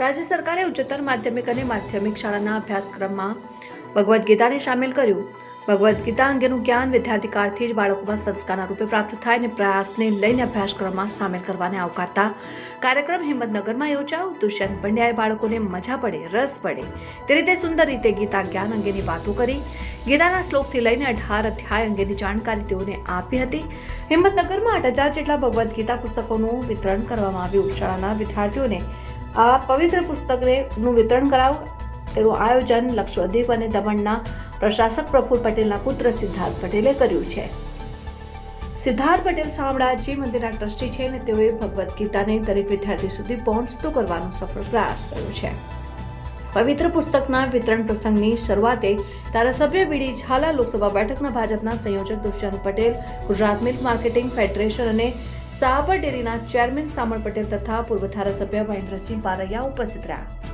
રાજ્ય સરકારે ઉચ્ચતર માધ્યમિક અને માધ્યમિક શાળાના અભ્યાસક્રમમાં ભગવદ્ ગીતાને સામેલ કર્યું. ભગવદ્ ગીતા અંગેનું જ્ઞાન વિદ્યાર્થી કાળથી જ બાળકોમાં સંસ્કારના રૂપે પ્રાપ્ત થાય અને પ્રયાસને લઈને અભ્યાસક્રમમાં સામેલ કરવાને આવકારતા કાર્યક્રમ હિંમતનગરમાં યોજાયો. દુષ્યંત પંડ્યાએ બાળકોને મજા પડે, રસ પડે. તે રીતે સુંદર રીતે ગીતા જ્ઞાન અંગેની વાતો કરી, ગીતાના શ્લોકથી લઈને અઢાર અધ્યાય અંગેની જાણકારી તેઓને આપી હતી. હિંમતનગરમાં આઠ હજાર જેટલા ભગવદ્ ગીતા પુસ્તકોનું વિતરણ કરવામાં આવ્યું. શાળાના વિદ્યાર્થીઓને આ પવિત્ર પુસ્તકને વિતરણ કરાવું. તેનું આયોજન લક્ષદ્વીપ અને દમણના પ્રશાસક પ્રફુલ પટેલના પુત્ર સિદ્ધાર્થ પટેલે કર્યું છે. સિદ્ધાર્થ પટેલ શામળાજી મંદિરના ટ્રસ્ટી છે અને તેઓએ ભગવદ્ ગીતાને દરેક વિદ્યાર્થી સુધી પહોંચતું કરવાનો સફળ પ્રયાસ કર્યો છે. પવિત્ર પુસ્તકના વિતરણ પ્રસંગની શરૂઆતે ધારાસભ્ય બીડી ઝાલા લોકસભા બેઠકના ભાજપના સંયોજક Dushyant Patel, Gujarat milk marketing federation અને સાબર ડેરીના ચેરમેન સામળ પટેલ તથા પૂર્વ ધારાસભ્ય મહેન્દ્રસિંહ પારૈયા ઉપસ્થિત રહ્યા.